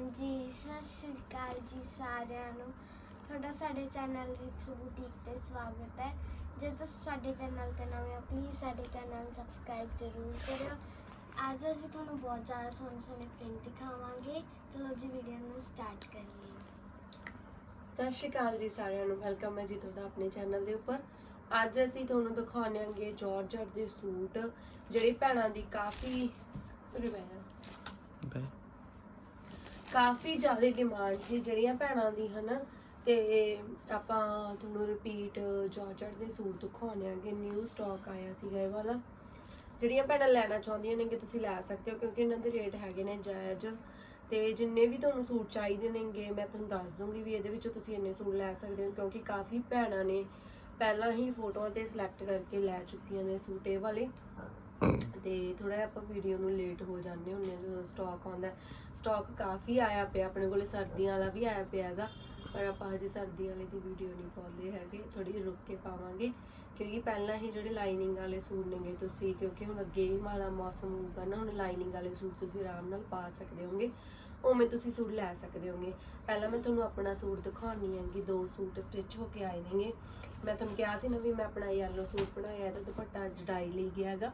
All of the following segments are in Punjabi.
ਹਾਂਜੀ ਸਤਿ ਸ਼੍ਰੀ ਅਕਾਲ ਜੀ ਸਾਰਿਆਂ ਨੂੰ। ਤੁਹਾਡਾ ਸਾਡੇ ਚੈਨਲ ਰਿਪਸ ਬੁਟੀਕ ਤੇ ਸਵਾਗਤ ਹੈ। ਜੇ ਤੁਸੀਂ ਸਾਡੇ ਚੈਨਲ ਤੇ ਨਵੇਂ ਹੋ ਪਲੀਜ਼ ਸਾਡੇ ਚੈਨਲ ਨੂੰ ਸਬਸਕ੍ਰਾਈਬ ਜ਼ਰੂਰ ਕਰਿਓ। ਅੱਜ ਅਸੀਂ ਤੁਹਾਨੂੰ ਬਹੁਤ ਜ਼ਿਆਦਾ ਸੋਹਣੇ ਸੋਹਣੇ ਪ੍ਰਿੰਟ ਦਿਖਾਵਾਂਗੇ। ਚਲੋ ਜੀ ਵੀਡੀਓ ਨੂੰ ਸਟਾਰਟ ਕਰੀਏ। ਸਤਿ ਸ਼੍ਰੀ ਅਕਾਲ ਜੀ ਸਾਰਿਆਂ ਨੂੰ। ਵੈਲਕਮ ਹੈ ਜੀ ਤੁਹਾਡਾ ਆਪਣੇ ਚੈਨਲ ਦੇ ਉੱਪਰ। ਅੱਜ ਅਸੀਂ ਤੁਹਾਨੂੰ ਦਿਖਾਉਣਾਂਗੇ ਜਾਰਜਟ ਦੇ ਸੂਟ ਜਿਹੜੇ ਭੈਣਾਂ ਦੀ ਕਾਫੀ ਰਿਵਾਇਤ ਕਾਫੀ ਜ਼ਿਆਦਾ ਡਿਮਾਂਡ ਸੀ ਜਿਹੜੀਆਂ ਭੈਣਾਂ ਦੀ, ਹਨਾ? ਤੇ ਆਪਾਂ ਤੁਹਾਨੂੰ ਰਿਪੀਟ ਜਾਰਜਟ ਦੇ ਸੂਟ ਦਿਖਾਉਣਾਂਗੇ ਨਿਊ ਸਟਾਕ ਆਇਆ ਸੀਗਾ ਇਹ ਵਾਲਾ। ਜਿਹੜੀਆਂ ਭੈਣਾਂ ਲੈਣਾ ਚਾਹੁੰਦੀਆਂ ਨੇ ਕਿ ਤੁਸੀਂ ਲੈ ਸਕਦੇ ਹੋ, ਕਿਉਂਕਿ ਇਹਨਾਂ ਦੇ ਰੇਟ ਹੈਗੇ ਨੇ ਜਾਇਜ਼। ਤੇ ਜਿੰਨੇ ਵੀ ਤੁਹਾਨੂੰ ਸੂਟ ਚਾਹੀਦੇ ਨੇਗੇ, ਮੈਂ ਤੁਹਾਨੂੰ ਦੱਸ ਦੂੰਗੀ ਵੀ ਇਹਦੇ ਵਿੱਚੋਂ ਤੁਸੀਂ ਇੰਨੇ ਸੂਟ ਲੈ ਸਕਦੇ ਹੋ, ਕਿਉਂਕਿ ਕਾਫੀ ਭੈਣਾਂ ਨੇ ਪਹਿਲਾਂ ਹੀ ਫੋਟੋਆਂ ਤੇ ਸਿਲੈਕਟ ਕਰਕੇ ਲੈ ਚੁੱਕੀਆਂ ਨੇ ਸੂਟ ਇਹ ਵਾਲੇ। ਤੇ ਥੋੜਾ ਜਿਹਾ ਆਪਾਂ ਵੀਡੀਓ ਨੂੰ ਲੇਟ ਹੋ ਜਾਂਦੇ ਹੁੰਦੇ ਜਦੋਂ ਸਟਾਕ ਆਉਂਦਾ। ਸਟਾਕ ਕਾਫੀ ਆਇਆ ਪਿਆ ਆਪਣੇ ਕੋਲੇ ਸਰਦੀਆਂ ਵਾਲਾ ਵੀ ਆਇਆ ਪਿਆ ਹੈਗਾ। ਪਰ ਆਪਾਂ ਹਜੇ ਸਰਦੀ ਵਾਲੇ ਦੀ ਵੀਡੀਓ ਨਹੀਂ ਪਾਉਂਦੇ ਹੈਗੇ ਥੋੜੀ ਜਿਹੀ ਰੁਕ ਕੇ ਪਾਵਾਂਗੇ। ਕਿਉਂਕਿ ਪਹਿਲਾਂ ਹੀ ਜਿਹੜੇ ਲਾਈਨਿੰਗ ਵਾਲੇ ਸੂਟ ਨੇਗੇ ਤੁਸੀਂ ਕਿਉਂਕਿ ਹੁਣ ਅੱਗੇ ਹੀ ਮਾੜਾ ਮੌਸਮ ਹੋਊਗਾ ਨਾ ਹੁਣ ਲਾਈਨਿੰਗ ਵਾਲੇ ਸੂਟ ਤੁਸੀਂ ਆਰਾਮ ਨਾਲ ਪਾ ਸਕਦੇ ਹੋਗੇ ਉਵੇਂ ਤੁਸੀਂ ਸੂਟ ਲੈ ਸਕਦੇ ਹੋਗੇ। ਪਹਿਲਾਂ ਮੈਂ ਤੁਹਾਨੂੰ ਆਪਣਾ ਸੂਟ ਦਿਖਾਉਣੀ ਹੈਗੀ, ਦੋ ਸੂਟ ਸਟਿਚ ਹੋ ਕੇ ਆਏ ਨੇਗੇ। ਮੈਂ ਤੁਹਾਨੂੰ ਕਿਹਾ ਸੀ ਨਾ ਵੀ ਮੈਂ ਆਪਣਾ ਯੈਲੋ ਸੂਟ ਬਣਾਇਆ ਤਾਂ ਦੁਪੱਟਾ ਜਡਾਈ ਲਈ ਗਿਆ ਹੈਗਾ।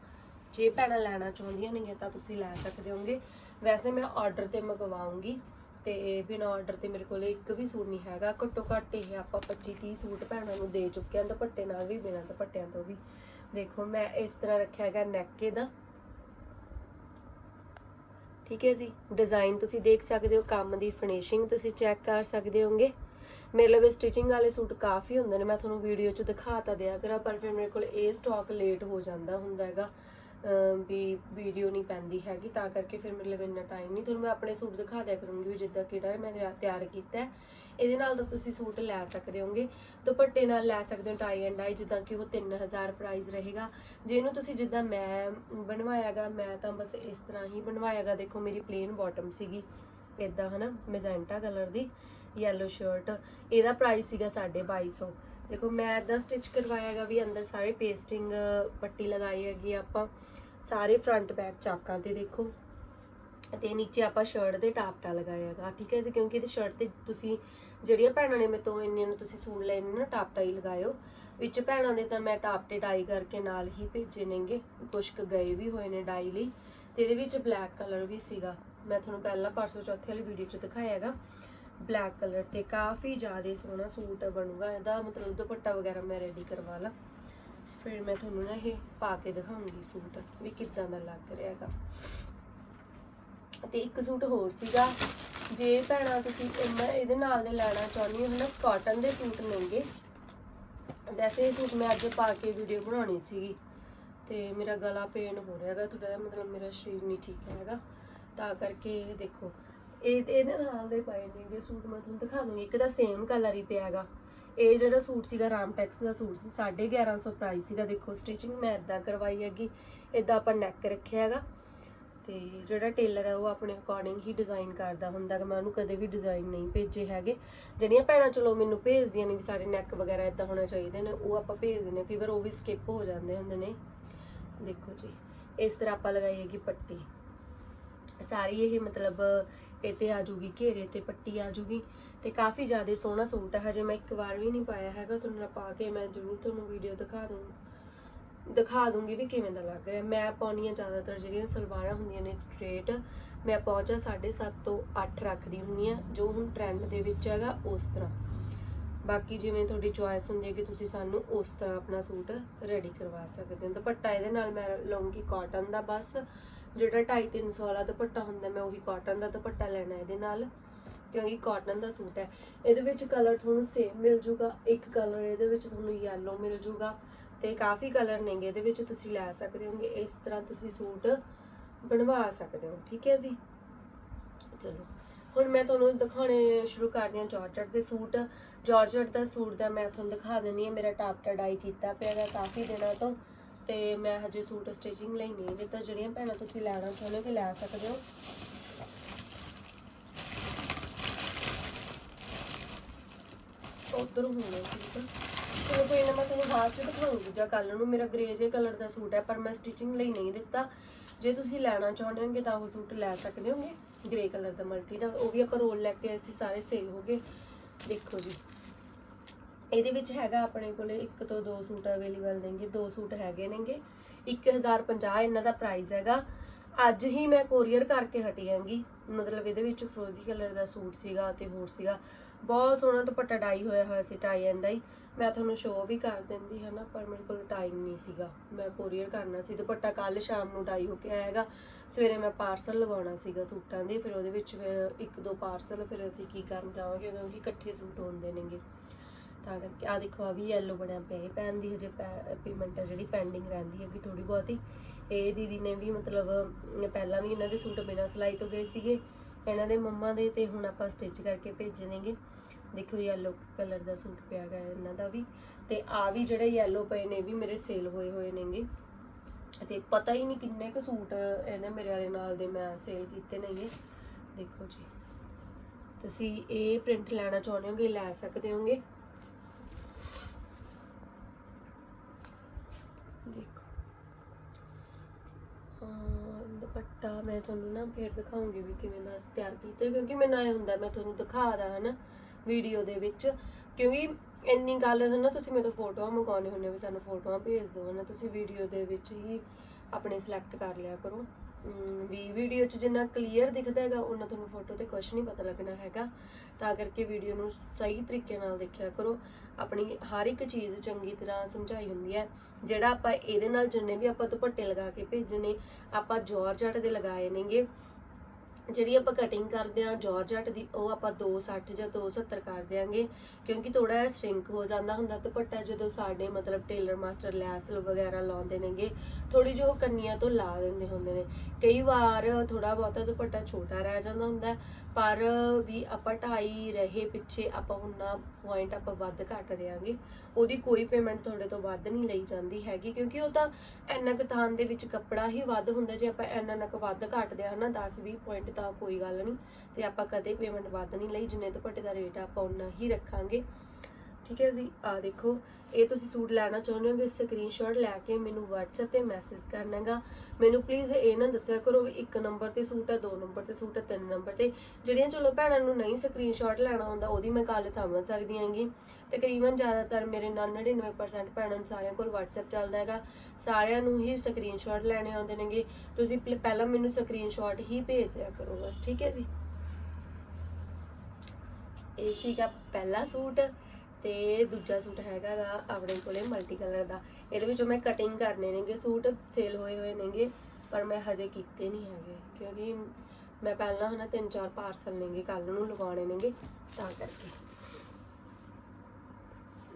ਜੇ ਭੈਣਾਂ ਲੈਣਾ ਚਾਹੁੰਦੀਆਂ ਨੇ ਤਾਂ ਤੁਸੀਂ ਲੈ ਸਕਦੇ ਹੋਗੇ। ਵੈਸੇ ਮੈਂ ਆਰਡਰ ਤੇ ਮੰਗਵਾਉਂਗੀ ਤੇ ਬਿਨਾਂ ਆਰਡਰ ਤੇ ਮੇਰੇ ਕੋਲ ਇੱਕ ਵੀ ਸੂਟ ਨਹੀਂ ਹੈਗਾ। ਘੱਟੋ ਘੱਟ ਇਹ ਆਪਾਂ 25 30 ਸੂਟ ਭੈਣਾਂ ਨੂੰ ਦੇ ਚੁੱਕੇ ਹਾਂ ਦੁਪੱਟੇ ਨਾਲ ਵੀ, ਬਿਨਾਂ ਦੁਪੱਟਿਆਂ ਤੋਂ ਵੀ। ਦੇਖੋ, ਮੈਂ ਇਸ ਤਰ੍ਹਾਂ ਰੱਖਿਆ ਹੈਗਾ ਨੈਕ ਦਾ ਠੀਕ ਹੈ ਜੀ? ਡਿਜ਼ਾਈਨ ਤੁਸੀਂ ਦੇਖ ਸਕਦੇ ਹੋ, ਕੰਮ ਦੀ ਫਿਨਿਸ਼ਿੰਗ ਤੁਸੀਂ ਚੈੱਕ ਕਰ ਸਕਦੇ ਹੋਗੇ। ਮੇਰੇ ਲਈ ਸਟਿਚਿੰਗ ਵਾਲੇ ਸੂਟ ਕਾਫੀ ਹੁੰਦੇ ਨੇ, ਮੈਂ ਤੁਹਾਨੂੰ ਵੀਡੀਓ 'ਚ ਦਿਖਾ ਤਾਂ ਦਿਆ ਕਰਾਂ, ਪਰ ਫਿਰ ਮੇਰੇ ਕੋਲ ਇਹ ਸਟਾਕ ਲੇਟ ਹੋ ਜਾਂਦਾ ਹੁੰਦਾ ਹੈਗਾ। ਵੀ ਵੀਡੀਓ ਨਹੀਂ ਪੈਂਦੀ ਹੈਗੀ, ਤਾਂ ਕਰਕੇ ਫਿਰ ਮਤਲਬ ਇੰਨਾ ਟਾਈਮ ਨਹੀਂ। ਤੁਹਾਨੂੰ ਮੈਂ ਆਪਣੇ ਸੂਟ ਦਿਖਾ ਦਿਆ ਕਰੂੰਗੀ ਵੀ ਜਿੱਦਾਂ ਕਿਹੜਾ ਮੈਂ ਤਿਆਰ ਕੀਤਾ ਹੈ। ਇਹਦੇ ਨਾਲ ਤਾਂ ਤੁਸੀਂ ਸੂਟ ਲੈ ਸਕਦੇ ਹੋਗੇ। ਦੁਪੱਟੇ ਨਾਲ ਲੈ ਸਕਦੇ ਹੋ ਟਾਈ ਐਂਡ ਡਾਈ ਜਿੱਦਾਂ ਕਿ ਉਹ 3000 ਪ੍ਰਾਈਸ ਰਹੇਗਾ। ਜੇ ਇਹਨੂੰ ਤੁਸੀਂ ਜਿੱਦਾਂ ਮੈਂ ਬਣਵਾਇਆਗਾ ਮੈਂ ਤਾਂ ਬਸ ਇਸ ਤਰ੍ਹਾਂ ਹੀ ਬਣਵਾਇਆਗਾ ਦੇਖੋ, ਮੇਰੀ ਪਲੇਨ ਬਾਟਮ ਸੀਗੀ। ਇਦਾਂ ਹਨਾ ਮੈਜੈਂਟਾ ਕਲਰ ਦੀ ਯੈਲੋ ਸ਼ਰਟ ਇਹਦਾ ਪ੍ਰਾਈਸ ਸੀਗਾ 2250 ਦੇਖੋ, ਮੈਂ ਇਦਾਂ ਸਟਿਚ ਕਰਵਾਇਆਗਾ ਵੀ ਅੰਦਰ ਸਾਰੇ ਪੇਸਟਿੰਗ ਪੱਟੀ ਲਗਾਈ ਹੈਗੀ ਆਪਾਂ। ਸਾਰੇ ਫਰੰਟ ਬੈਕ ਚਾਕਾਂ ਤੇ ਦੇਖੋ। ਤੇ ਨੀਚੇ ਆਪਾਂ ਸ਼ਰਟ ਦੇ ਟਾਪਟਾ ਲਗਾਇਆ ਹੈਗਾ। ਠੀਕ ਹੈ ਜੀ, ਕਿਉਂਕਿ ਇਹਦੀ ਸ਼ਰਟ ਤੇ ਤੁਸੀਂ ਜਿਹੜੀਆਂ ਭੈਣਾਂ ਨੇ ਮੇਰੇ ਤੋਂ ਇੰਨੀਆਂ ਨੂੰ ਤੁਸੀਂ ਸੂਟ ਲੈਣੇ ਨਾ ਟਾਪਟਾ ਹੀ ਲਗਾਇਓ। ਵਿੱਚ ਭੈਣਾਂ ਦੇ ਤਾਂ ਮੈਂ ਟਾਪਟੇ ਡਾਈ ਕਰਕੇ ਨਾਲ ਹੀ ਭੇਜੇ ਨੇਗੇ। ਕੁਛ ਕੁ ਗਏ ਵੀ ਹੋਏ ਨੇ ਡਾਈ ਲਈ। ਤੇ ਇਹਦੇ ਵਿੱਚ ਬਲੈਕ ਕਲਰ ਵੀ ਸੀਗਾ। ਮੈਂ ਤੁਹਾਨੂੰ ਪਹਿਲਾਂ ਪਰਸੋਂ ਚੌਥੇ ਵਾਲੀ ਵੀਡੀਓ 'ਚ ਦਿਖਾਇਆ ਹੈਗਾ। ਬਲੈਕ ਕਲਰ ਤੇ ਕਾਫੀ ਜ਼ਿਆਦਾ ਸੋਹਣਾ ਸੂਟ ਬਣੂਗਾ, ਇਹਦਾ ਮਤਲਬ ਦੁਪੱਟਾ ਵਗੈਰਾ ਮੈਂ ਰੈਡੀ ਕਰਵਾ ਲਾਂ। ਫਿਰ ਮੈਂ ਤੁਹਾਨੂੰ ਨਾ ਇਹ ਪਾ ਕੇ ਦਿਖਾਉਂਗੀ ਸੂਟ ਵੀ ਕਿੱਦਾਂ ਦਾ ਲੱਗ ਰਿਹਾ ਹੈਗਾ। ਤੇ ਇੱਕ ਸੂਟ ਹੋਰ ਸੀਗਾ, ਜੇ ਭੈਣਾ ਤੁਸੀਂ ਇਹਨਾਂ- ਇਹਦੇ ਨਾਲ ਦੇ ਲੈਣਾ ਚਾਹੁੰਦੀ ਹੋ ਹਨਾ ਕਾਟਨ ਦੇ ਸੂਟ ਨੇਗੇ। ਵੈਸੇ ਇਹ ਸੂਟ ਮੈਂ ਅੱਜ ਪਾ ਕੇ ਵੀਡੀਓ ਬਣਾਉਣੀ ਸੀਗੀ, ਤੇ ਮੇਰਾ ਗਲਾ ਪੇਨ ਹੋ ਰਿਹਾ ਹੈਗਾ ਥੋੜਾ ਜਿਹਾ ਮਤਲਬ ਮੇਰਾ ਸਰੀਰ ਨਹੀਂ ਠੀਕ ਹੈਗਾ। ਤਾਂ ਕਰਕੇ ਇਹ ਦੇਖੋ ਇਹ ਇਹਦੇ ਨਾਲ ਦੇ ਪਏ ਨੇਗੇ ਸੂਟ ਮੈਂ ਤੁਹਾਨੂੰ ਦਿਖਾ ਦੂੰਗੀ, ਇੱਕ ਤਾਂ ਸੇਮ ਕਲਰ ਹੀ ਪਿਆ ਹੈਗਾ। ਇਹ ਜਿਹੜਾ ਸੂਟ ਸੀਗਾ ਰਾਮ ਟੈਕਸ ਦਾ ਸੂਟ ਸੀ 1150 ਪ੍ਰਾਈਸ ਸੀਗਾ। ਦੇਖੋ ਸਟਿਚਿੰਗ ਮੈਂ ਇਦਾਂ ਕਰਵਾਈ ਹੈਗੀ ਇਦਾਂ ਆਪਾਂ ਨੈਕ ਰੱਖਿਆ ਹੈਗਾ। ਤੇ ਜਿਹੜਾ ਟੇਲਰ ਹੈ ਉਹ ਆਪਣੇ ਅਕੋਰਡਿੰਗ ਹੀ ਡਿਜ਼ਾਈਨ ਕਰਦਾ ਹੁੰਦਾ ਹੈਗਾ। ਮੈਂ ਉਹਨੂੰ ਕਦੇ ਵੀ ਡਿਜ਼ਾਈਨ ਨਹੀਂ ਭੇਜੇ ਹੈਗੇ। ਜਿਹੜੀਆਂ ਭੈਣਾਂ ਚਲੋ ਮੈਨੂੰ ਭੇਜਦੀਆਂ ਨੇ ਵੀ ਸਾਡੇ ਨੈਕ ਵਗੈਰਾ ਇਦਾਂ ਹੋਣਾ ਚਾਹੀਦੇ ਨੇ, ਉਹ ਆਪਾਂ ਭੇਜ ਦਿੰਦੇ ਹਾਂ। ਕਈ ਵਾਰ ਉਹ ਵੀ ਸਕਿਪ ਹੋ ਜਾਂਦੇ ਹੁੰਦੇ ਨੇ। ਦੇਖੋ ਜੀ, ਇਸ ਤਰ੍ਹਾਂ ਆਪਾਂ ਲਗਾਈ ਹੈਗੀ ਪੱਟੀ। ਸਾਰੀ ਇਹ ਮਤਲਬ ਇਹ ਤੇ ਆ ਜੂਗੀ, ਘੇਰੇ ਤੇ ਪੱਟੀ ਆ ਜੂਗੀ ਤੇ ਕਾਫੀ ਜ਼ਿਆਦਾ ਸੋਹਣਾ ਸੂਟ ਹੈ ਹਜੇ ਮੈਂ ਇੱਕ ਵਾਰ ਵੀ ਨਹੀਂ ਪਾਇਆ ਹੈਗਾ, ਤੁਹਾਨੂੰ ਨਾਲ ਪਾ ਕੇ ਮੈਂ ਜ਼ਰੂਰ ਤੁਹਾਨੂੰ ਵੀਡੀਓ ਦਿਖਾ ਦੂੰ, ਦਿਖਾ ਦੂੰਗੀ ਵੀ ਕਿਵੇਂ ਦਾ ਲੱਗ ਰਿਹਾ। ਮੈਂ ਪਾਉਣੀਆਂ ਜ਼ਿਆਦਾਤਰ ਜਿਹੜੀਆਂ ਸਲਵਾਰਾਂ ਹੁੰਦੀਆਂ ਨੇ ਸਟ੍ਰੇਟ ਮੈਂ ਪਹੁੰਚਾ 7.5 ਤੋਂ 8 ਰੱਖਦੀ ਹੁੰਦੀ ਆ ਜੋ ਹੁਣ ਟ੍ਰੈਂਡ ਦੇ ਵਿੱਚ ਹੈਗਾ, ਉਸ ਤਰ੍ਹਾਂ। ਬਾਕੀ ਜਿਵੇਂ ਤੁਹਾਡੀ ਚੁਆਇਸ ਹੁੰਦੀ ਹੈ ਕਿ ਤੁਸੀਂ ਸਾਨੂੰ ਉਸ ਤਰ੍ਹਾਂ ਆਪਣਾ ਸੂਟ ਰੈਡੀ ਕਰਵਾ ਸਕਦੇ ਹੋ। ਦੁਪੱਟਾ ਇਹਦੇ ਨਾਲ ਮੈਂ ਲਵਾਂਗੀ ਕਾਟਨ ਦਾ ਬਸ ਜਿਹੜਾ 2.5 300 ਵਾਲਾ ਦੁਪੱਟਾ ਹੁੰਦਾ, ਮੈਂ ਉਹੀ ਕਾਟਨ ਦਾ ਦੁਪੱਟਾ ਲੈਣਾ ਇਹਦੇ ਨਾਲ, ਕਿਉਂਕਿ ਕਾਟਨ ਦਾ ਸੂਟ ਹੈ। ਇਹਦੇ ਵਿੱਚ ਕਲਰ ਤੁਹਾਨੂੰ ਸੇਮ ਮਿਲ ਜੂਗਾ, ਇੱਕ ਕਲਰ ਇਹਦੇ ਵਿੱਚ ਤੁਹਾਨੂੰ ਯੈਲੋ ਮਿਲ ਜੂਗਾ ਤੇ ਕਾਫੀ ਕਲਰ ਨੇਗੇ, ਇਹਦੇ ਵਿੱਚ ਤੁਸੀਂ ਲੈ ਸਕਦੇ ਹੋਗੇ, ਇਸ ਤਰ੍ਹਾਂ ਤੁਸੀਂ ਸੂਟ ਬਣਵਾ ਸਕਦੇ ਹੋ, ਠੀਕ ਹੈ ਜੀ? ਚਲੋ, ਹੁਣ ਮੈਂ ਤੁਹਾਨੂੰ ਦਿਖਾਉਣੇ ਸ਼ੁਰੂ ਕਰਦੀ ਹਾਂ ਜਾਰਜਟ ਦੇ ਸੂਟ। ਜਾਰਜਟ ਦਾ ਸੂਟ ਦਾ ਮੈਂ ਤੁਹਾਨੂੰ ਦਿਖਾ ਦਿੰਦੀ ਹਾਂ, ਮੇਰਾ ਟਾਪ ਟਡਾਈ ਕੀਤਾ ਪਿਆ ਹੈ ਕਾਫੀ ਦਿਨਾਂ ਤੋਂ। ਤੇ ਮੈਂ ਹਜੇ ਸੂਟ ਸਟਿਚਿੰਗ ਲਈ ਨਹੀਂ ਦਿੱਤਾ। ਜਿਹੜੀਆਂ ਭੈਣਾਂ ਤੁਸੀਂ ਲੈਣਾ ਚਾਹੁੰਦੇ ਹੋ ਕਿ ਲੈ ਸਕਦੇ ਹੋ। ਉਧਰ ਹੋਣੇ ਸੂਟ। ਚਲੋ ਕੋਈ ਨਾ, ਮੈਂ ਤੁਹਾਨੂੰ ਬਾਅਦ ਚ ਦਿਖਾਉਂਗੀ। ਜਾਂ ਕੱਲ ਨੂੰ ਮੇਰਾ ਗ੍ਰੇ ਜੇ ਕਲਰ ਦਾ ਸੂਟ ਹੈ, ਪਰ ਮੈਂ ਸਟਿਚਿੰਗ ਲਈ ਨਹੀਂ ਦਿੱਤਾ। ਜੇ ਤੁਸੀਂ ਲੈਣਾ ਚਾਹੁੰਦੇ ਹੋਗੇ ਤਾਂ ਉਹ ਸੂਟ ਲੈ ਸਕਦੇ ਹੋਗੇ। ਗ੍ਰੇ ਕਲਰ ਦਾ ਮਲਟੀ ਦਾ। ਉਹ ਵੀ ਆਪਾਂ ਰੋਲ ਲੈ ਕੇ ਅਸੀਂ ਸਾਰੇ ਸੇਲ ਹੋ ਗਏ। ਦੇਖੋ ਜੀ। ਇਹਦੇ ਵਿੱਚ ਹੈਗਾ ਆਪਣੇ ਕੋਲੇ ਇੱਕ ਤੋਂ ਦੋ ਸੂਟ ਅਵੇਲੇਬਲ ਨੇਗੇ, ਦੋ ਸੂਟ ਹੈਗੇ ਨੇਗੇ। 1050 ਇਹਨਾਂ ਦਾ ਪ੍ਰਾਈਸ ਹੈਗਾ। ਅੱਜ ਹੀ ਮੈਂ ਕੋਰੀਅਰ ਕਰਕੇ ਹਟੀ ਆਂਗੀ ਮਤਲਬ ਇਹਦੇ ਵਿੱਚ ਫਰੋਜ਼ੀ ਕਲਰ ਦਾ ਸੂਟ ਸੀਗਾ ਤੇ ਹੋਰ ਸੀਗਾ। ਬਹੁਤ ਸੋਹਣਾ ਦੁਪੱਟਾ ਡਾਈ ਹੋਇਆ ਹੋਇਆ ਸੀ ਟਾਈ ਐਂਡ ਡਾਈ ਮੈਂ ਤੁਹਾਨੂੰ ਸ਼ੋਅ ਵੀ ਕਰ ਦਿੰਦੀ ਹੈ ਨਾ, ਪਰ ਮੇਰੇ ਕੋਲ ਟਾਈਮ ਨਹੀਂ ਸੀਗਾ। ਮੈਂ ਕੋਰੀਅਰ ਕਰਨਾ ਸੀ। ਦੁਪੱਟਾ ਕੱਲ ਸ਼ਾਮ ਨੂੰ ਡਾਈ ਹੋ ਕੇ ਆਏਗਾ ਸਵੇਰੇ ਮੈਂ ਪਾਰਸਲ ਲਗਾਉਣਾ ਸੀਗਾ ਸੂਟਾਂ ਦੇ। ਫਿਰ ਉਹਦੇ ਵਿੱਚ ਫਿਰ ਇੱਕ ਦੋ ਪਾਰਸਲ ਫਿਰ ਅਸੀਂ ਕੀ ਕਰਨ ਜਾਵਾਂਗੇ? ਕਿਉਂਕਿ ਇਕੱਠੇ ਸੂਟ ਹੁੰਦੇ ਨੇਗੇ। ਤਾਂ ਕਰਕੇ ਆ ਦੇਖੋ ਆ ਵੀ yellow ਬਣਿਆ ਪਿਆ ਇਹ ਪੈਨ ਦੀ ਹਜੇ ਪੇਮੈਂਟ ਹੈ ਜਿਹੜੀ ਪੈਂਡਿੰਗ ਰਹਿੰਦੀ ਹੈਗੀ ਥੋੜੀ ਬਹੁਤੀ। ਇਹ ਦੀਦੀ ਨੇ ਵੀ ਮਤਲਬ, ਪਹਿਲਾਂ ਵੀ ਇਹਨਾਂ ਦੇ ਸੂਟ ਬਿਨਾਂ ਸਿਲਾਈ ਤੋਂ ਗਏ ਸੀਗੇ। ਇਹਨਾਂ ਦੇ ਮੰਮਾ ਦੇ ਤੇ ਹੁਣ ਆਪਾਂ ਸਟਿਚ ਕਰਕੇ ਭੇਜੇ ਨੇਗੇ। ਦੇਖੋ yellow ਕਲਰ ਦਾ ਸੂਟ ਪਿਆ ਗਾ ਇਹਨਾਂ ਦਾ ਵੀ। ਤੇ ਆ ਵੀ ਜਿਹੜੇ yellow ਪਏ ਨੇ, ਇਹ ਵੀ ਮੇਰੇ ਸੇਲ ਹੋਏ ਹੋਏ ਨੇਗੇ। ਤੇ ਪਤਾ ਹੀ ਨਹੀਂ ਕਿੰਨੇ ਕੁ ਸੂਟ ਇਹਨੇ ਮੇਰੇ ਵਾਲੇ ਨਾਲ ਦੇ ਮੈਂ ਸੇਲ ਕੀਤੇ ਨੇਗੇ। ਦੇਖੋ ਜੀ। ਤੁਸੀਂ ਇਹ ਪ੍ਰਿੰਟ ਲੈਣਾ ਚਾਹੁੰਦੇ ਹੋਗੇ, ਲੈ ਸਕਦੇ ਹੋਗੇ ਦੇਖੋ ਅਹ ਦੁਪੱਟਾ ਮੈਂ ਤੁਹਾਨੂੰ ਨਾ ਫੇਰ ਦਿਖਾਉਂਗੀ ਵੀ ਕਿਵੇਂ ਦਾ ਤਿਆਰ ਕੀਤਾ ਕਿਉਂਕਿ ਮੈਨੂੰ ਐ ਹੁੰਦਾ ਮੈਂ ਤੁਹਾਨੂੰ ਦਿਖਾ ਦਾਂ ਹਨਾ ਵੀਡੀਓ ਦੇ ਵਿੱਚ, ਕਿਉਂਕਿ ਇੰਨੀ ਗੱਲ ਹੈ ਨਾ ਤੁਸੀਂ ਮੇਰੇ ਤੋਂ ਫੋਟੋਆਂ ਮੰਗਾਉਣੇ ਹੁੰਦੇ ਵੀ ਸਾਨੂੰ ਫੋਟੋਆਂ ਭੇਜ ਦਿਓ, ਨਾ ਤੁਸੀਂ ਵੀਡੀਓ ਦੇ ਵਿੱਚ ਹੀ ਆਪਣੇ ਸਿਲੈਕਟ ਕਰ ਲਿਆ ਕਰੋ। ਵੀ ਵੀਡੀਓ 'ਚ ਜਿੰਨਾ ਕਲੀਅਰ ਦਿਖਦਾ ਹੈਗਾ ਉਹਨਾਂ ਤੁਹਾਨੂੰ ਫੋਟੋ ਤੇ ਕੁਝ ਨਹੀਂ ਪਤਾ ਲੱਗਣਾ ਹੈਗਾ। ਤਾਂ ਕਰਕੇ ਵੀਡੀਓ ਨੂੰ ਸਹੀ ਤਰੀਕੇ ਨਾਲ ਦੇਖਿਆ ਕਰੋ। ਆਪਣੀ ਹਰ ਇੱਕ ਚੀਜ਼ ਚੰਗੀ ਤਰ੍ਹਾਂ ਸਮਝਾਈ ਹੁੰਦੀ ਹੈ। ਜਿਹੜਾ ਆਪਾਂ ਇਹਦੇ ਨਾਲ ਜਿੰਨੇ ਵੀ ਆਪਾਂ ਦੁਪੱਟੇ ਲਗਾ ਕੇ ਭੇਜਣੇ ਆਪਾਂ ਜਾਰਜਟ ਦੇ ਲਗਾਏ ਨੇਗੇ। ਜਿਹੜੀ ਆਪਾਂ ਕਟਿੰਗ ਕਰਦੇ ਆ ਜਾਰਜਟ ਦੀ, ਉਹ ਆਪਾਂ 260 ਜਾਂ 270 ਕਰ ਦਿਆਂਗੇ। ਕਿਉਂਕਿ ਥੋੜਾ ਜਿਹਾ ਸ਼ਰਿੰਕ ਹੋ ਜਾਂਦਾ ਹੁੰਦਾ ਦੁਪੱਟਾ ਜਦੋਂ ਸਾਡੇ ਮਤਲਬ ਟੇਲਰ ਮਾਸਟਰ ਲੈਸ ਵਗੈਰਾ ਲਾਉਂਦੇ ਨੇਗੇ ਥੋੜੀ ਜਿਹੀ ਉਹ ਕੰਨੀਆਂ ਤੋਂ ਲਾ ਦਿੰਦੇ ਹੁੰਦੇ ਨੇ। ਕਈ ਵਾਰ ਥੋੜਾ ਬਹੁਤਾ ਦੁਪੱਟਾ ਛੋਟਾ ਰਹਿ ਜਾਂਦਾ ਹੁੰਦਾ ਪਰ ਵੀ ਆਪਾਂ ਢਾਈ ਰਹੇ ਪਿੱਛੇ ਆਪਾਂ ਉਹਨਾਂ ਪੁਆਇੰਟ ਆਪਾਂ ਵੱਧ ਘੱਟ ਦੇਾਂਗੇ ਉਹਦੀ ਕੋਈ ਪੇਮੈਂਟ ਤੁਹਾਡੇ ਤੋਂ ਵੱਧ ਨਹੀਂ ਲਈ ਜਾਂਦੀ ਹੈਗੀ, ਕਿਉਂਕਿ ਉਹ ਤਾਂ ਇੰਨਾ ਕੁ ਥਾਨ ਦੇ ਵਿੱਚ ਕੱਪੜਾ ਹੀ ਵੱਧ ਹੁੰਦਾ, ਜੇ ਆਪਾਂ ਇੰਨਾ ਨਾ ਵੱਧ ਘੱਟਦੇ ਆ ਹਨਾ 10 20 ਪੁਆਇੰਟ ਤਾਂ ਕੋਈ ਗੱਲ ਨਹੀਂ। ਤੇ ਆਪਾਂ ਕਦੇ ਪੇਮੈਂਟ ਵੱਧ ਨਹੀਂ ਲਈ, ਜਿੰਨੇ ਦੁਪੱਟੇ ਦਾ ਰੇਟ ਆਪਾਂ ਉਨਾ ਹੀ ਰੱਖਾਂਗੇ। ਠੀਕ ਹੈ ਜੀ? ਆ ਦੇਖੋ, ਇਹ ਤੁਸੀਂ ਸੂਟ ਲੈਣਾ ਚਾਹੁੰਦੇ ਹੋ ਕਿ ਸਕਰੀਨਸ਼ਾਟ ਲੈ ਕੇ ਮੈਨੂੰ WhatsApp ਤੇ ਮੈਸੇਜ ਕਰਨਾਗਾ ਮੈਨੂੰ ਪਲੀਜ਼ ਇਹ ਨਾ ਦੱਸਿਆ ਕਰੋ ਵੀ ਇੱਕ ਨੰਬਰ ਤੇ ਸੂਟ ਹੈ, ਦੋ ਨੰਬਰ ਤੇ ਸੂਟ ਹੈ, ਤਿੰਨ ਨੰਬਰ ਤੇ। ਜਿਹੜੀਆਂ ਚਲੋ ਭੈਣਾਂ ਨੂੰ ਨਹੀਂ ਸਕਰੀਨਸ਼ਾਟ ਲੈਣਾ ਹੁੰਦਾ, ਉਹਦੀ ਮੈਂ ਗੱਲ ਸਮਝ ਸਕਦੀ ਹਾਂਗੀ। ਤਕਰੀਬਨ ਜ਼ਿਆਦਾਤਰ ਮੇਰੇ 99% ਭੈਣਾਂ ਨੂੰ ਸਾਰਿਆਂ ਕੋਲ WhatsApp ਚੱਲਦਾ ਹੈਗਾ। ਸਾਰਿਆਂ ਨੂੰ ਹੀ ਸਕਰੀਨਸ਼ਾਟ ਲੈਣੇ ਆਉਂਦੇ ਨੇਗੇ। ਤੁਸੀਂ ਪਹਿਲਾਂ ਮੈਨੂੰ ਸਕਰੀਨਸ਼ਾਟ ਹੀ ਭੇਜ ਦਿਆ ਕਰੋ, ਬਸ ਠੀਕ ਹੈ ਜੀ? ਇਹ ਸੀਗਾ ਪਹਿਲਾ ਸੂਟ। ਤੇ ਦੂਜਾ ਸੂਟ ਹੈਗਾ ਆਪਣੇ ਕੋਲੇ ਮਲਟੀ ਕਲਰ ਦਾ। ਇਹਦੇ ਵਿੱਚੋਂ ਮੈਂ ਕਟਿੰਗ ਕਰਨੇ ਨੇਗੇ, ਸੂਟ ਸੇਲ ਹੋਏ ਹੋਏ ਨੇਗੇ, ਪਰ ਮੈਂ ਹਜੇ ਕੀਤੇ ਨਹੀਂ ਹੈਗੇ, ਕਿਉਂਕਿ ਮੈਂ ਪਹਿਲਾਂ ਹਨਾ ਤਿੰਨ ਚਾਰ ਪਾਰਸਲ ਨੇਗੇ ਕੱਲ ਨੂੰ ਲਗਾਉਣੇ ਨੇਗੇ, ਤਾਂ ਕਰਕੇ।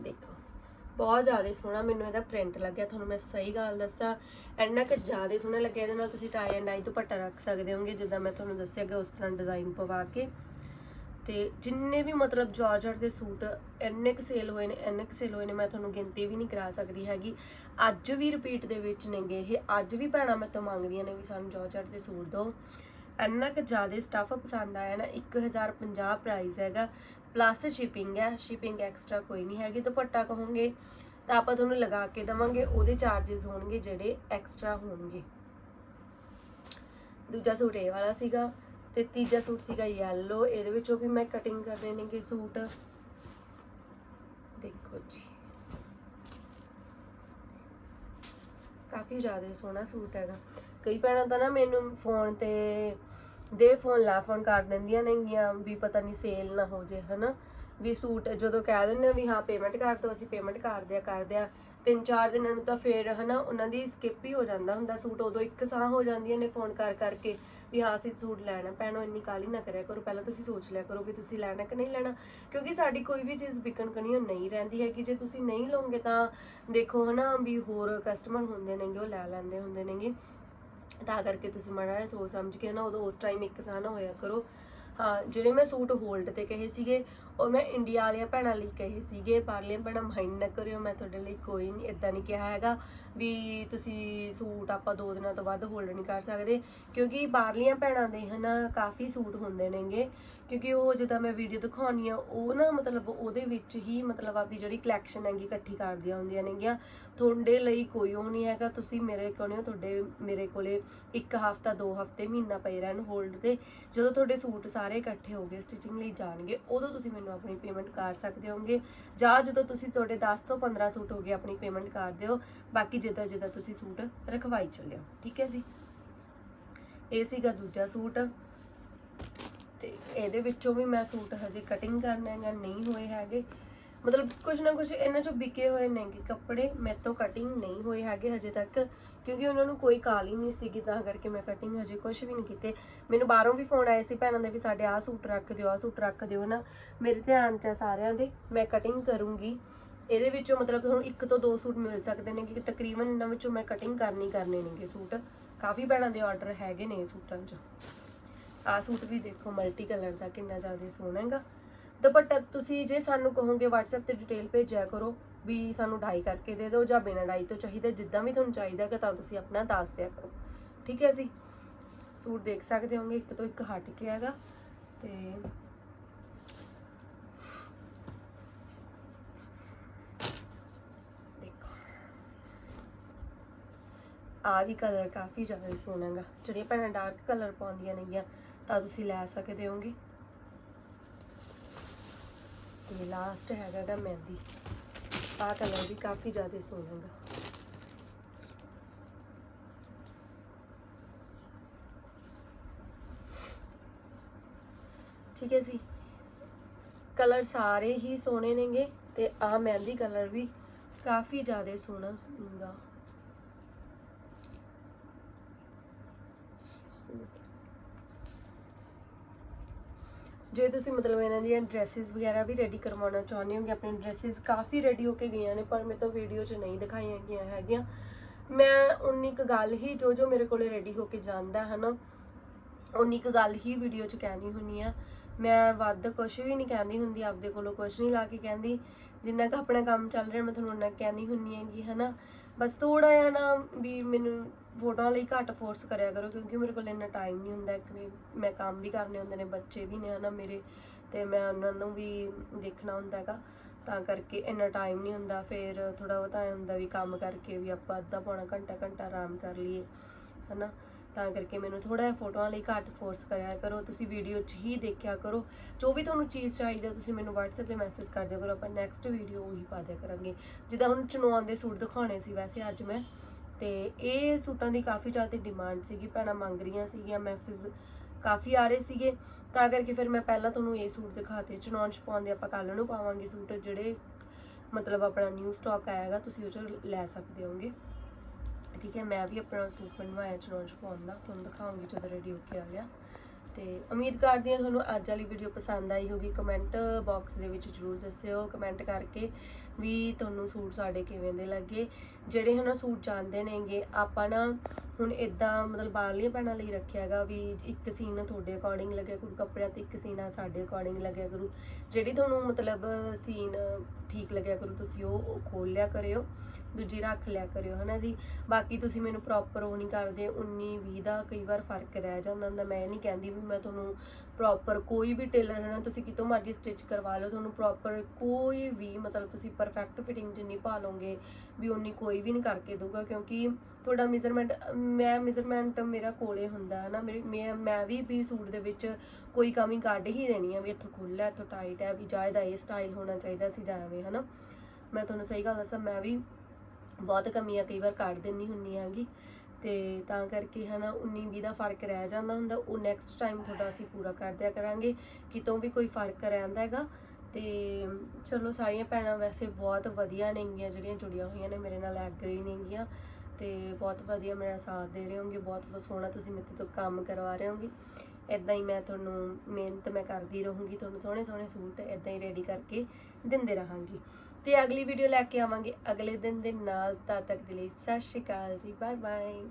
ਦੇਖੋ, ਬਹੁਤ ਜ਼ਿਆਦਾ ਸੋਹਣਾ ਮੈਨੂੰ ਇਹਦਾ ਪ੍ਰਿੰਟ ਲੱਗਿਆ, ਤੁਹਾਨੂੰ ਮੈਂ ਸਹੀ ਗੱਲ ਦੱਸਾਂ। ਇੰਨਾ ਕਿ ਜ਼ਿਆਦਾ ਸੋਹਣਾ ਲੱਗਿਆ, ਇਹਦੇ ਨਾਲ ਤੁਸੀਂ ਟਾਈ ਐਂਡ ਡਾਈ ਦੁਪੱਟਾ ਰੱਖ ਸਕਦੇ ਹੋਗੇ, ਜਿੱਦਾਂ ਮੈਂ ਤੁਹਾਨੂੰ ਦੱਸਿਆ ਕਿ ਉਸ ਤਰ੍ਹਾਂ ਡਿਜ਼ਾਈਨ ਪਵਾ ਕੇ। ਤੇ ਜਿੰਨੇ ਵੀ ਮਤਲਬ ਜਾਰਜਟ ਦੇ ਸੂਟ ਇੰਨੇ ਕੁ ਸੇਲ ਹੋਏ ਨੇ, ਇੰਨੇ ਕੁ ਸੇਲ ਹੋਏ ਨੇ, ਮੈਂ ਤੁਹਾਨੂੰ ਗਿਣਤੀ ਵੀ ਨਹੀਂ ਕਰਾ ਸਕਦੀ ਹੈਗੀ। ਅੱਜ ਵੀ ਰਿਪੀਟ ਦੇ ਵਿੱਚ ਨੇਗੇ ਇਹ। ਅੱਜ ਵੀ ਭੈਣਾਂ ਮੇਰੇ ਤੋਂ ਮੰਗਦੀਆਂ ਨੇ ਵੀ ਸਾਨੂੰ ਜਾਰਜਟ ਦੇ ਸੂਟ ਦਿਓ ਇੰਨਾ ਕੁ ਜ਼ਿਆਦਾ ਸਟਫ ਪਸੰਦ ਆਇਆ ਨਾ 1050 ਪ੍ਰਾਈਸ ਹੈਗਾ। ਪਲੱਸ ਸ਼ਿਪਿੰਗ ਹੈ ਸ਼ਿਪਿੰਗ ਐਕਸਟਰਾ ਕੋਈ ਨਹੀਂ ਹੈਗੀ। ਦੁਪੱਟਾ ਕਹੋਗੇ ਤਾਂ ਆਪਾਂ ਤੁਹਾਨੂੰ ਲਗਾ ਕੇ ਦਵਾਂਗੇ, ਉਹਦੇ ਚਾਰजेस ਹੋਣਗੇ ਜਿਹੜੇ ਐਕਸਟਰਾ ਹੋਣਗੇ। ਦੂਜਾ ਸੂਟ ਇਹ ਵਾਲਾ ਸੀਗਾ। ਤੇ ਤੀਜਾ ਸੂਟ ਸੀਗਾ ਯੈਲੋ ਇਹਦੇ ਵਿੱਚੋਂ ਵੀ ਮੈਂ ਕਟਿੰਗ ਕਰਨੇ ਨੇਗੇ ਸੂਟ। ਦੇਖੋ ਜੀ। ਕਾਫੀ ਜ਼ਿਆਦਾ ਸੋਹਣਾ ਸੂਟ ਹੈਗਾ। ਕਈ ਭੈਣਾਂ ਤਾਂ ਨਾ ਮੈਨੂੰ ਫੋਨ ਤੇ ਦੇ ਫੋਨ ਲਾ ਫੋਨ ਕਰ ਦਿੰਦੀਆਂ ਨੇਗੀਆਂ ਵੀ ਪਤਾ ਨਹੀਂ ਸੇਲ ਨਾ ਹੋ ਜੇ, ਹਨਾ? ਵੀ ਸੂਟ ਜਦੋਂ ਕਹਿ ਦਿੰਦੇ ਵੀ ਹਾਂ ਪੇਮੈਂਟ ਕਰ ਦੋ ਅਸੀਂ ਪੇਮੈਂਟ ਕਰ ਦਿਆ ਕਰਦੇ ਆ ਤਿੰਨ ਚਾਰ ਦਿਨਾਂ ਨੂੰ ਤਾਂ ਫੇਰ, ਹਨਾ, ਉਹਨਾਂ ਦੀ ਸਕਿਪ ਹੀ ਹੋ ਜਾਂਦਾ ਹੁੰਦਾ। ਸੂਟ ਉਦੋਂ ਇੱਕ ਸਾਹ ਹੋ ਜਾਂਦੀਆਂ ਨੇ ਫੋਨ ਕਰ ਕਰਕੇ ਵੀ ਹਾਂ, ਅਸੀਂ ਸੂਟ ਲੈਣਾ, ਭੈਣੋ ਇੰਨੀ ਕਾਲੀ ਨਾ ਕਰਿਆ ਕਰੋ, ਪਹਿਲਾਂ ਤੁਸੀਂ ਸੋਚ ਲਿਆ ਕਰੋ ਵੀ ਤੁਸੀਂ ਲੈਣਾ ਕਿ ਨਹੀਂ ਲੈਣਾ, ਕਿਉਂਕਿ ਸਾਡੀ ਕੋਈ ਵੀ ਚੀਜ਼ ਵਿਕਣ ਕਣੀਓ ਨਹੀਂ ਰਹਿੰਦੀ ਹੈਗੀ, ਜੇ ਤੁਸੀਂ ਨਹੀਂ ਲਓਗੇ ਤਾਂ ਦੇਖੋ ਹਨਾ ਵੀ ਹੋਰ ਕਸਟਮਰ ਹੁੰਦੇ ਨੇਗੇ, ਉਹ ਲੈ ਲੈਂਦੇ ਹੁੰਦੇ ਨੇਗੇ, ਤਾਂ ਕਰਕੇ ਤੁਸੀਂ ਮਾੜਾ ਜਿਹਾ ਸੋਚ ਸਮਝ ਕੇ ਨਾ ਉਦੋਂ ਉਸ ਟਾਈਮ ਇੱਕ ਸਾਹ ਨਾ ਹੋਇਆ ਕਰੋ। ਹਾਂ, ਜਿਹੜੇ ਮੈਂ ਸੂਟ ਹੋਲਡ ਤੇ ਕਹੇ ਸੀਗੇ, ਉਹ ਮੈਂ ਇੰਡੀਆ ਵਾਲੀਆਂ ਭੈਣਾਂ ਲਈ ਕਹੇ ਸੀਗੇ ਬਾਹਰਲੀਆਂ ਭੈਣਾਂ ਮਾਈਂਡ ਨਾ ਕਰਿਓ, ਮੈਂ ਤੁਹਾਡੇ ਲਈ ਕੋਈ ਨਹੀਂ ਇਦਾਂ ਨਹੀਂ ਕਿਹਾ ਹੈਗਾ ਵੀ ਤੁਸੀਂ ਸੂਟ ਆਪਾਂ ਦੋ ਦਿਨਾਂ ਤੋਂ ਵੱਧ ਹੋਲਡ ਨਹੀਂ ਕਰ ਸਕਦੇ, ਕਿਉਂਕਿ ਬਾਹਰਲੀਆਂ ਭੈਣਾਂ ਦੇ ਹਨਾ ਕਾਫੀ ਸੂਟ ਹੁੰਦੇ ਨੇਗੇ, ਕਿਉਂਕਿ ਉਹ ਜਿੱਦਾਂ ਮੈਂ ਵੀਡੀਓ ਦਿਖਾਉਣੀ ਆ, ਉਹ ਨਾ ਮਤਲਬ ਉਹਦੇ ਵਿੱਚ ਹੀ ਮਤਲਬ ਆਪਦੀ ਜਿਹੜੀ ਕਲੈਕਸ਼ਨ ਹੈਗੀ ਇਕੱਠੀ ਕਰਦੀਆਂ ਹੁੰਦੀਆਂ ਨੇਗੀਆਂ, ਤੁਹਾਡੇ ਲਈ ਕੋਈ ਉਹ ਨਹੀਂ ਹੈਗਾ, ਤੁਸੀਂ ਮੇਰੇ ਕੋਲੋਂ ਤੁਹਾਡੇ ਮੇਰੇ ਕੋਲੇ ਇੱਕ ਹਫਤਾ, ਦੋ ਹਫ਼ਤੇ, ਮਹੀਨਾ ਪਏ ਰਹਿਣ ਹੋਲਡ ਤੇ, ਜਦੋਂ ਤੁਹਾਡੇ ਸੂਟ ਸਾਰੇ ਇਕੱਠੇ ਹੋ ਗਏ ਸਟਿਚਿੰਗ ਲਈ ਜਾਣਗੇ, ਉਦੋਂ ਤੁਸੀਂ ਮੈਨੂੰ ਆਪਣੀ ਪੇਮੈਂਟ ਕਰ ਸਕਦੇ ਹੋਗੇ ਜਾਂ ਜਦੋਂ ਤੁਸੀਂ ਤੁਹਾਡੇ 10 ਤੋਂ 15 ਸੂਟ ਹੋ ਗਏ, ਆਪਣੀ ਪੇਮੈਂਟ ਕਰ ਦਿਓ। ਬਾਕੀ ਜਿੱਦਾਂ ਜਿੱਦਾਂ ਤੁਸੀਂ ਸੂਟ ਰਖਵਾਈ ਚੱਲਿਓ। ਠੀਕ ਹੈ ਜੀ? ਇਹ ਸੀਗਾ ਦੂਜਾ ਸੂਟ। ਤੇ ਇਹਦੇ ਵਿੱਚੋਂ ਵੀ ਮੈਂ ਸੂਟ ਹਜੇ ਕਟਿੰਗ ਕਰਨਾ ਹੈਗਾ, ਨਹੀਂ ਹੋਏ ਹੈਗੇ। ਮਤਲਬ ਕੁਝ ਨਾ ਕੁਝ ਇਹਨਾਂ ਚੋਂ ਵਿਕੇ ਹੋਏ ਨੇਗੇ ਕੱਪੜੇ ਮੇਰੇ ਤੋਂ ਕਟਿੰਗ ਨਹੀਂ ਹੋਏ ਹੈਗੇ ਹਜੇ ਤੱਕ, ਕਿਉਂਕਿ ਉਹਨਾਂ ਨੂੰ ਕੋਈ ਕਾਲ ਹੀ ਨਹੀਂ ਸੀਗੀ ਤਾਂ ਕਰਕੇ ਮੈਂ ਕਟਿੰਗ ਹਜੇ ਕੁਝ ਵੀ ਨਹੀਂ ਕੀਤੇ। ਮੈਨੂੰ ਬਾਹਰੋਂ ਵੀ ਫੋਨ ਆਏ ਸੀ ਭੈਣਾਂ ਦੇ ਵੀ ਸਾਡੇ ਆਹ ਸੂਟ ਰੱਖ ਦਿਓ, ਆਹ ਸੂਟ ਰੱਖ ਦਿਓ ਨਾ। ਮੇਰੇ ਧਿਆਨ 'ਚ ਸਾਰਿਆਂ ਦੇ, ਮੈਂ ਕਟਿੰਗ ਕਰੂੰਗੀ। ਇਹਦੇ ਵਿੱਚੋਂ ਮਤਲਬ ਤੁਹਾਨੂੰ ਇੱਕ ਤੋਂ ਦੋ ਸੂਟ ਮਿਲ ਸਕਦੇ ਨੇ ਕਿ ਤਕਰੀਬਨ ਇਹਨਾਂ ਵਿੱਚੋਂ ਮੈਂ ਕਟਿੰਗ ਕਰਨੀ ਕਰਨੇ ਨੇਗੇ ਸੂਟ। ਕਾਫੀ ਭੈਣਾਂ ਦੇ ਆਰਡਰ ਹੈਗੇ ਨੇ ਇਹ ਸੂਟਾਂ 'ਚ। ਆਹ ਸੂਟ ਵੀ ਦੇਖੋ ਮਲਟੀ ਕਲਰ ਦਾ ਕਿੰਨਾ ਜ਼ਿਆਦਾ ਸੋਹਣਾ ਹੈਗਾ। ਦੁਪੱਟਾ ਤੁਸੀਂ ਜੇ ਸਾਨੂੰ ਕਹੋਗੇ WhatsApp ਤੇ ਡਿਟੇਲ ਭੇਜਿਆ ਕਰੋ ਵੀ ਸਾਨੂੰ ਡਾਈ ਕਰਕੇ ਦੇ ਦਿਓ ਜਾਂ ਬਿਨਾਂ ਡਾਈ ਤੋਂ ਚਾਹੀਦਾ, ਜਿੱਦਾਂ ਵੀ ਤੁਹਾਨੂੰ ਚਾਹੀਦਾ ਕਿ ਤਾਂ ਤੁਸੀਂ ਆਪਣਾ ਦੱਸ ਦਿਆ ਕਰੋ। ਠੀਕ ਹੈ ਜੀ? ਸੂਟ ਦੇਖ ਸਕਦੇ ਹੋਗੇ, ਇੱਕ ਤੋਂ ਇੱਕ ਹਟ ਕੇ ਹੈਗਾ ਤੇ ਆ ਵੀ ਕਲਰ ਕਾਫੀ ਜ਼ਿਆਦਾ ਸੋਹਣਾ ਹੈਗਾ। ਜਿਹੜੀਆਂ ਭੈਣਾਂ ਡਾਰਕ ਕਲਰ ਪਾਉਂਦੀਆਂ ਨੇਗੀਆਂ ਤਾਂ ਤੁਸੀਂ ਲੈ ਸਕਦੇ ਹੋਗੇ। ਤੇ ਲਾਸਟ ਹੈਗਾ ਗਾ ਮਹਿੰਦੀ ਆਹ ਕਲਰ ਵੀ ਕਾਫੀ ਜ਼ਿਆਦਾ ਸੋਹਣਾ ਹੈਗਾ ਠੀਕ ਹੈ ਜੀ। ਕਲਰ ਸਾਰੇ ਹੀ ਸੋਹਣੇ ਨੇਗੇ ਤੇ ਆਹ ਮਹਿੰਦੀ ਕਲਰ ਵੀ ਕਾਫੀ ਜ਼ਿਆਦਾ ਸੋਹਣਾ ਹੁੰਦਾ ਜੇ ਤੁਸੀਂ ਮਤਲਬ ਇਹਨਾਂ ਦੀਆਂ ਡਰੈਸਸ ਵਗੈਰਾ ਵੀ ਰੈਡੀ ਕਰਵਾਉਣਾ ਚਾਹੁੰਦੇ ਹੋਗੇ, ਆਪਣੀ ਡਰੈਸਸ ਕਾਫੀ ਰੈਡੀ ਹੋ ਕੇ ਗਈਆਂ ਨੇ, ਪਰ ਮੈਂ ਤਾਂ ਵੀਡੀਓ 'ਚ ਨਹੀਂ ਦਿਖਾਈਆਂ ਗਈਆਂ ਹੈਗੀਆਂ। ਮੈਂ ਉਨੀ ਕੁ ਗੱਲ ਹੀ ਜੋ ਜੋ ਮੇਰੇ ਕੋਲੇ ਰੈਡੀ ਹੋ ਕੇ ਜਾਂਦਾ ਹੈ ਨਾ, ਉਨੀ ਕੁ ਗੱਲ ਹੀ ਵੀਡੀਓ 'ਚ ਕਹਿਣੀ ਹੁੰਨੀ ਆ ਮੈਂ ਵੱਧ ਕੁਝ ਵੀ ਨਹੀਂ ਕਹਿੰਦੀ ਹੁੰਦੀ, ਆਪਦੇ ਕੋਲੋਂ ਕੁਝ ਨਹੀਂ ਲਾ ਕੇ ਕਹਿੰਦੀ। ਜਿੰਨਾ ਕੁ ਆਪਣਾ ਕੰਮ ਚੱਲ ਰਿਹਾ, ਮੈਂ ਤੁਹਾਨੂੰ ਉਹਨਾਂ ਕਹਿਣੀ ਹੁੰਨੀ ਹੈਗੀ ਹਨਾ ਬਸ ਥੋੜਾ ਜਿਹਾ ਨਾ ਵੀ ਮੈਨੂੰ ਫੋਟੋਆਂ ਲਈ ਘੱਟ ਫੋਰਸ ਕਰਿਆ ਕਰੋ, ਕਿਉਂਕਿ ਮੇਰੇ ਕੋਲ ਇੰਨਾ ਟਾਈਮ ਨਹੀਂ ਹੁੰਦਾ ਕਿ ਮੈਂ ਕੰਮ ਵੀ ਕਰਨੇ ਹੁੰਦੇ ਨੇ, ਬੱਚੇ ਵੀ ਨੇ ਹਨਾ ਮੇਰੇ, ਤੇ ਮੈਂ ਉਹਨਾਂ ਨੂੰ ਵੀ ਦੇਖਣਾ ਹੁੰਦਾ ਹੈਗਾ, ਤਾਂ ਕਰਕੇ ਇੰਨਾ ਟਾਈਮ ਨਹੀਂ ਹੁੰਦਾ, ਫਿਰ ਥੋੜਾ ਬਹੁਤਾ ਐਂ ਹੁੰਦਾ ਵੀ ਕੰਮ ਕਰਕੇ ਵੀ ਆਪਾਂ ਅੱਧਾ ਪੌਣਾ ਘੰਟਾ ਘੰਟਾ ਆਰਾਮ ਕਰ ਲਈਏ, ਹਨਾ, ਤਾਂ ਕਰਕੇ ਮੈਨੂੰ ਥੋੜਾ ਜਿਹਾ ਫੋਟੋਆਂ ਲਈ ਘੱਟ ਫੋਰਸ ਕਰਿਆ ਕਰੋ, ਤੁਸੀਂ ਵੀਡੀਓ 'ਚ ਹੀ ਦੇਖਿਆ ਕਰੋ, ਜੋ ਵੀ ਤੁਹਾਨੂੰ ਚੀਜ਼ ਚਾਹੀਦੀ ਹੈ ਤੁਸੀਂ ਮੈਨੂੰ WhatsApp ਤੇ ਮੈਸੇਜ ਕਰ ਦਿਆ ਕਰੋ, ਆਪਾਂ ਨੈਕਸਟ ਵੀਡੀਓ ਉਹੀ ਪਾ ਦਿਆ ਕਰਾਂਗੇ, ਜਿੱਦਾਂ ਹੁਣ ਚਨੌਨ ਦੇ ਸੂਟ ਦਿਖਾਉਣੇ ਸੀ, ਵੈਸੇ ਅੱਜ ਮੈਂ ਤੇ ਇਹ ਸੂਟਾਂ ਦੀ ਕਾਫੀ ਜ਼ਿਆਦਾ ਡਿਮਾਂਡ ਸੀਗੀ, ਭੈਣਾਂ ਮੰਗ ਰਹੀਆਂ ਸੀਗੀਆਂ ਮੈਸੇਜ ਕਾਫੀ ਆ ਰਹੇ ਸੀਗੇ। ਤਾਂ ਕਰਕੇ ਫਿਰ ਮੈਂ ਪਹਿਲਾਂ ਤੁਹਾਨੂੰ ਇਹ ਸੂਟ ਦਿਖਾਤੇ ਚਨੌਨ ਚ ਪਾਉਂਦੇ ਆਪਾਂ ਕੱਲ ਨੂੰ ਪਾਵਾਂਗੇ ਸੂਟ, ਜਿਹੜੇ ਮਤਲਬ ਆਪਣਾ ਨਿਊ ਸਟਾਕ ਆਏਗਾ ਤੁਸੀਂ ਉਹ ਚੋਂ ਲੈ ਸਕਦੇ ਹੋਗੇ ਠੀਕ ਹੈ, ਮੈਂ ਵੀ ਆਪਣਾ ਸੂਟ ਬਣਵਾਇਆ ਚਨੌਨ ਚ ਪਾਉਣ ਦਾ, ਤੁਹਾਨੂੰ ਦਿਖਾਉਂਗੀ ਜਦੋਂ ਰੈਡੀ ਹੋ ਕੇ ਆ ਗਿਆ। ਤੇ ਉਮੀਦ ਕਰਦੀ ਹਾਂ ਤੁਹਾਨੂੰ ਅੱਜ ਵਾਲੀ ਵੀਡੀਓ ਪਸੰਦ ਆਈ ਹੋਗੀ ਕਮੈਂਟ ਬਾਕਸ ਦੇ ਵਿੱਚ ਜਰੂਰ ਦੱਸਿਓ। ਕਮੈਂਟ ਕਰਕੇ ਵੀ ਤੁਹਾਨੂੰ ਸੂਟ ਸਾਡੇ ਕਿਵੇਂ ਦੇ ਲੱਗੇ। ਜਿਹੜੇ ਹਨਾ ਸੂਟ ਚਾਹੁੰਦੇ ਨੇਗੇ, ਆਪਾਂ ਨਾ ਹੁਣ ਇਦਾਂ ਮਤਲਬ ਬਾਹਰਲੀਆਂ ਭੈਣਾਂ ਲਈ ਰੱਖਿਆ ਹੈਗਾ ਵੀ ਇੱਕ ਸੀਨ ਤੁਹਾਡੇ ਅਕੋਰਡਿੰਗ ਲੱਗਿਆ ਕਰੂ, ਕੱਪੜਿਆਂ ਤੇ ਇੱਕ ਸੀਨ ਸਾਡੇ ਅਕੋਰਡਿੰਗ ਲੱਗਿਆ ਕਰੂ। ਜਿਹੜੀ ਤੁਹਾਨੂੰ ਮਤਲਬ ਸੀਨ ਠੀਕ ਲੱਗਿਆ ਕਰੂ, ਤੁਸੀਂ ਉਹ ਉਹ ਖੋਲ ਲਿਆ ਕਰਿਓ, ਦੂਜੀ ਰੱਖ ਲਿਆ ਕਰਿਓ, ਹਨਾ ਜੀ? ਬਾਕੀ ਤੁਸੀਂ ਮੈਨੂੰ ਪ੍ਰੋਪਰ ਉਹ ਨਹੀਂ ਕਰਦੇ 19 20 ਦਾ ਕਈ ਵਾਰ ਫ਼ਰਕ ਰਹਿ ਜਾਂਦਾ ਹੁੰਦਾ, ਮੈਂ ਨਹੀਂ ਕਹਿੰਦੀ ਵੀ ਮੈਂ ਤੁਹਾਨੂੰ ਪ੍ਰੋਪਰ ਕੋਈ ਵੀ ਟੇਲਰ ਹੈ ਨਾ, ਤੁਸੀਂ ਕਿਤੋਂ ਮਰਜ਼ੀ ਸਟਿਚ ਕਰਵਾ ਲਓ, ਤੁਹਾਨੂੰ ਪ੍ਰੋਪਰ ਕੋਈ ਵੀ ਮਤਲਬ ਤੁਸੀਂ ਪਰਫੈਕਟ ਫਿਟਿੰਗ ਜਿੰਨੀ ਪਾ ਲਓਗੇ ਵੀ ਉਨੀ ਕੋਈ ਵੀ ਨਹੀਂ ਕਰਕੇ ਦਊਗਾ, ਕਿਉਂਕਿ ਤੁਹਾਡਾ ਮੈਜ਼ਰਮੈਂਟ ਮੈਂ ਮੈਜ਼ਰਮੈਂਟ ਮੇਰਾ ਕੋਲੇ ਹੁੰਦਾ ਹੈ ਨਾ, ਮੇਰੀ, ਮੈਂ ਮੈਂ ਵੀ ਵੀ ਸੂਟ ਦੇ ਵਿੱਚ ਕੋਈ ਕਮੀ ਕੱਢ ਹੀ ਦੇਣੀ ਆ ਵੀ ਇੱਥੋਂ ਖੁੱਲ੍ਹਾ ਇੱਥੋਂ ਟਾਈਟ ਹੈ, ਵੀ ਜਾਇਦਾ ਇਹ ਸਟਾਈਲ ਹੋਣਾ ਚਾਹੀਦਾ ਸੀ ਜਾਂ ਐਵੇਂ, ਹਨਾ। ਮੈਂ ਤੁਹਾਨੂੰ ਸਹੀ ਗੱਲ ਦੱਸਾਂ, ਮੈਂ ਵੀ ਬਹੁਤ ਕਮੀਆਂ ਕਈ ਵਾਰ ਕੱਢ ਦਿੰਦੀ ਹੁੰਨੀ ਆਂਗੀ ਤੇ ਤਾਂ ਕਰਕੇ ਹਨਾ 19 20 ਦਾ ਫ਼ਰਕ ਰਹਿ ਜਾਂਦਾ ਹੁੰਦਾ, ਉਹ ਨੈਕਸਟ ਟਾਈਮ ਤੁਹਾਡਾ ਅਸੀਂ ਪੂਰਾ ਕਰ ਦਿਆ ਕਰਾਂਗੇ, ਕਿਤੋਂ ਵੀ ਕੋਈ ਫ਼ਰਕ ਰਹਿੰਦਾ ਹੈਗਾ। ਤੇ ਚਲੋ ਸਾਰੀਆਂ ਭੈਣਾਂ ਵੈਸੇ ਬਹੁਤ ਵਧੀਆ ਨੇਗੀਆਂ, ਜਿਹੜੀਆਂ ਜੁੜੀਆਂ ਹੋਈਆਂ ਨੇ, ਮੇਰੇ ਨਾਲ ਐਗਰੀ ਨੇਗੀਆਂ। ਤੇ ਬਹੁਤ ਵਧੀਆ ਮੇਰਾ ਸਾਥ ਦੇ ਰਹੇ ਹੋਗੇ ਬਹੁਤ ਸੋਹਣਾ ਤੁਸੀਂ ਮੇਰੇ ਤੋਂ ਕੰਮ ਕਰਵਾ ਰਹੇ ਹੋਗੇ। ਇਦਾਂ ਹੀ ਮੈਂ ਤੁਹਾਨੂੰ ਮਿਹਨਤ ਮੈਂ ਕਰਦੀ ਰਹੂੰਗੀ, ਤੁਹਾਨੂੰ ਸੋਹਣੇ ਸੋਹਣੇ ਸੂਟ ਇਦਾਂ ਹੀ ਰੈਡੀ ਕਰਕੇ ਦਿੰਦੇ ਰਹਾਂਗੀ। ਤੇ ਅਗਲੀ ਵੀਡੀਓ ਲੈ ਕੇ ਆਵਾਂਗੇ। ਅਗਲੇ ਦਿਨ ਦੇ ਨਾਲ ਤਦ ਤੱਕ ਦੇ ਲਈ ਸਤਿ ਸ਼੍ਰੀ ਅਕਾਲ ਜੀ। Bye bye